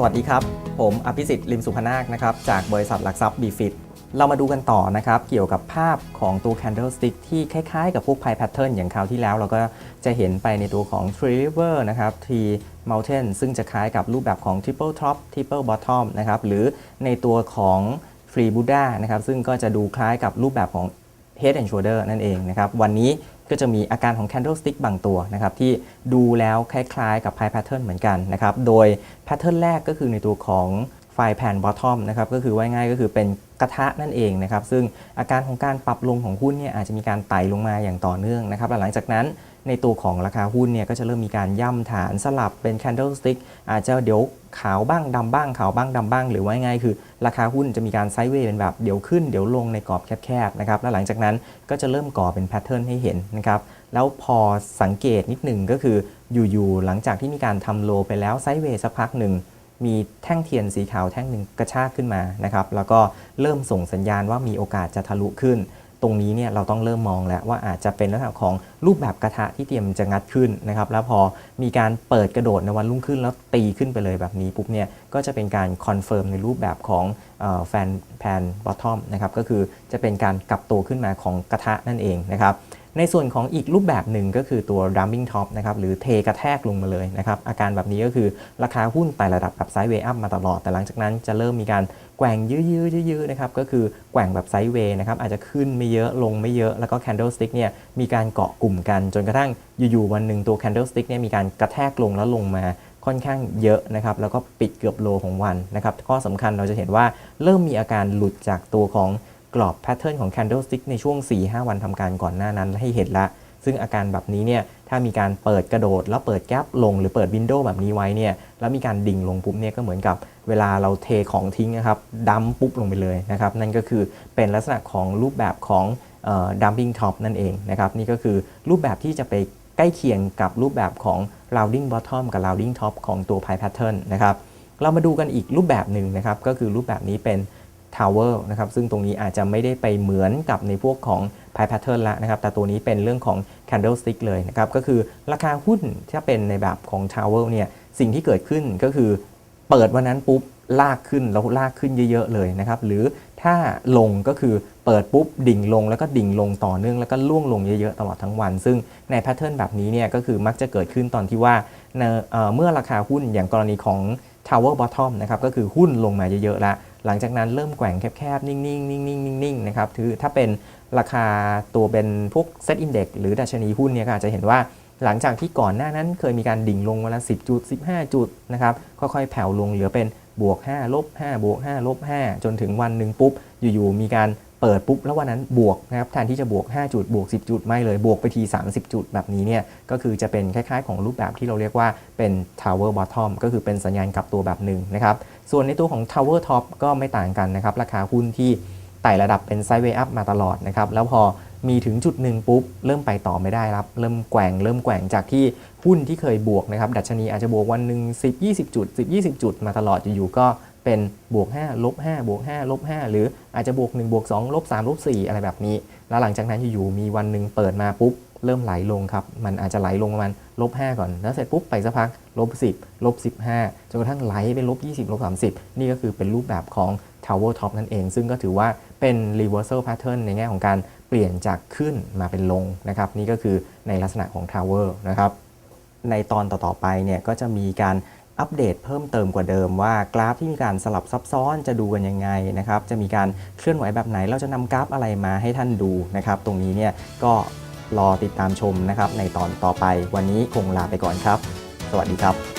สวัสดีครับ ผมอภิสิทธิ์ลิมสุพนาคนะครับจากบริษัทหลักทรัพย์บีฟิตเรามาดูกันต่อนะครับเกี่ยวกับภาพของตัว candlestick ที่คล้ายๆ กับพวก pie pattern อย่างคราวที่แล้ว เราก็จะเห็นไปในตัวของ tree river นะครับ tree mountain ซึ่งจะคล้ายกับรูปแบบของ triple top triple bottom นะครับหรือในตัวของ free buddha นะครับซึ่งก็จะดูคล้ายกับรูปแบบของ head and shoulder นั่นเองนะครับวันนี้ ก็จะมีอาการของ candlestick บางตัวนะครับที่ดูแล้วคล้ายๆ กับ pie pattern เหมือนกันนะครับ โดย pattern แรกก็คือในตัวของ ไฟแผ่น bottom นะครับก็คือว่าง่ายก็คือเป็นกระทะนั่นเองนะครับซึ่งอาการของการปรับลงของหุ้นเนี่ยอาจจะมีการไต่ลงมาอย่างต่อเนื่องนะครับและหลังจากนั้นในตัวของราคาหุ้นเนี่ยก็จะเริ่มมีการย่ำฐานสลับเป็น candlestick อาจจะเดี๋ยวขาวบ้างดำบ้างขาวบ้างดำบ้าง หรือว่าง่ายคือ ราคาหุ้นจะมีการไซด์เวย์เป็นแบบเดี๋ยวขึ้นเดี๋ยวลงในกรอบแคบๆนะครับและหลังจากนั้นก็จะเริ่มก่อเป็นแพทเทิร์นให้เห็นนะครับแล้วพอสังเกตนิดหนึ่งก็คืออยู่ๆหลังจากที่มีการทำโลไปแล้วไซด์เวย์สักพักหนึ่ง มีแท่งเทียนสีขาวแท่งหนึ่งกระชากขึ้นมานะครับ แล้วก็เริ่มส่งสัญญาณว่ามีโอกาสจะทะลุขึ้น ตรงนี้เนี่ยเราต้องเริ่มมองแล้วว่าอาจจะเป็นลักษณะของรูปแบบกระทะที่เตรียมจะงัดขึ้นนะครับ แล้วพอมีการเปิดกระโดดในวันรุ่งขึ้นแล้วตีขึ้นไปเลยแบบนี้ปุ๊บเนี่ยก็จะเป็นการคอนเฟิร์มในรูปแบบของแฟนแพนบอททอมนะครับก็คือจะเป็นการกลับตัวขึ้นมาของกระทะนั่นเองนะครับ ในส่วนของอีกรูปแบบหนึ่งก็คือตัว dumping top นะครับหรือเทกระแทกลงมาเลยนะครับอาการแบบนี้ก็คือราคาหุ้นไต่ระดับแบบไซด์เวย์อัพมาตลอด แต่หลังจากนั้นจะเริ่มมีการแกว่งยื้อๆยื้อๆนะครับก็คือแกว่งแบบไซด์เวย์นะครับอาจจะขึ้นไม่เยอะลงไม่เยอะแล้วก็ candlestick เนี่ยมีการเกาะกลุ่มกัน จนกระทั่งอยู่ๆวันหนึ่งตัว candlestick เนี่ยมีการกระแทกลงแล้วลงมาค่อนข้างเยอะนะครับแล้วก็ปิดเกือบโลของวันนะครับข้อสำคัญเราจะเห็นว่าเริ่มมีอาการหลุดจากตัวของ กรอบแพทเทิร์นของ candlestick ในช่วง 4-5 วันทำการก่อนหน้านั้นให้เห็นละ ซึ่งอาการแบบนี้เนี่ยถ้ามีการเปิดกระโดด แล้วเปิดแกลบลงหรือเปิดวินโดว์แบบนี้ไว้เนี่ยแล้วมีการดิ่งลงปุ๊บเนี่ยก็เหมือนกับเวลาเราเทของทิ้งนะครับดัมปุ๊บลงไปเลยนะครับนั่นก็คือเป็นลักษณะของรูปแบบของดัมปิ้งท็อปนั่นเองนะครับนี่ก็คือรูปแบบที่จะไปใกล้เคียงกับรูปแบบของ rounding bottom กับ rounding top ของตัว pie pattern นะครับเรามาดูกันอีกรูปแบบหนึ่งนะครับก็คือรูปแบบนี้เป็น Tower นะครับซึ่งตรงนี้อาจจะไม่ได้ไปเหมือนกับในพวกของ Pie Pattern ละนะครับ แต่ตัวนี้เป็นเรื่องของ Candlestick เลยนะครับ ก็คือราคาหุ้นถ้าเป็นในแบบของ Tower เนี่ยสิ่งที่เกิดขึ้นก็คือเปิดวันนั้นปุ๊บลากขึ้นแล้วลากขึ้นเยอะๆเลยนะครับ หรือถ้าลงก็คือเปิดปุ๊บดิ่งลงแล้วก็ดิ่งลงต่อเนื่องแล้วก็ล่วงลงเยอะๆตลอดทั้งวัน ซึ่งในแพทเทิร์นแบบนี้เนี่ยก็คือมักจะเกิดขึ้นตอนที่ว่าเเมื่อราคาหุ้นอย่างกรณีของ Tower Bottom นะครับก็คือหุ้นลงมาเยอะๆแล้ว หลังจากนั้นเริ่มแกว่งแคบๆ นิ่งๆนิ่งๆนิ่งๆนะครับคือถ้าเป็นราคาตัวเป็นพวกเซตอินเด็กหรือดัชนีหุ้นเนี่ยก็อาจจะเห็นว่าหลังจากที่ก่อนหน้านั้นเคยมีการดิ่งลงวันละ 10 จุด 15 จุดนะครับค่อยๆ แผ่วลงเหลือเป็นบวก 5 ลบ 5 บวก 5 ลบ 5 จนถึงวันหนึ่งปุ๊บ อยู่ๆ มีการ เปิดปุ๊บแล้ววันนั้นบวกนะครับแทนที่จะบวก 5 จุดบวก 10 จุดไม่เลยบวกไปที 30 จุดแบบนี้เนี่ยก็คือจะเป็นคล้ายๆ ของรูปแบบที่เราเรียกว่าเป็น Tower Bottom ก็คือเป็นสัญญาณกลับตัวแบบหนึ่งนะครับส่วนในตัวของ Tower Top ก็ไม่ต่างกันนะครับราคาหุ้นที่ไต่ระดับเป็นไซด์เวย์อัพมาตลอดนะครับแล้วพอมีถึงจุดหนึ่งปุ๊บ เริ่มไปต่อไม่ได้ครับ เริ่มแกว่งเริ่มแกว่งจากที่หุ้นที่เคยบวกนะครับ ดัชนีอาจจะบวกวันหนึ่ง10 20 จุด 10 20 จุดมาตลอดอยู่ๆก็ เป็นบวก5ลบ5บวก5ลบ5หรืออาจจะบวก1บวก2ลบ3ลบ4อะไรแบบนี้ แล้วหลังจากนั้นอยู่ๆมีวันหนึ่งเปิดมาปุ๊บเริ่มไหลลงครับ มันอาจจะไหลลงประมาณลบ5ก่อน แล้วเสร็จปุ๊บไปสักพักลบ10ลบ15 จนกระทั่งไหลไปลบ20ลบ30 นี่ก็คือเป็นรูปแบบของ Tower Top นั่นเอง ซึ่งก็ถือว่าเป็น reversal pattern ในแง่ของการเปลี่ยนจากขึ้นมาเป็นลงนะครับ นี่ก็คือในลักษณะของ Tower นะครับ ในตอนต่อๆไปเนี่ยก็จะมีการ อัปเดตเพิ่มเติมกว่าเดิมว่ากราฟที่มีการสลับซับซ้อนจะดูกันยังไงนะครับจะมีการเคลื่อนไหวแบบไหน เราจะนำกราฟอะไรมาให้ท่านดูนะครับตรงนี้เนี่ยก็รอติดตามชมนะครับในตอนต่อไปวันนี้คงลาไปก่อนครับ สวัสดีครับ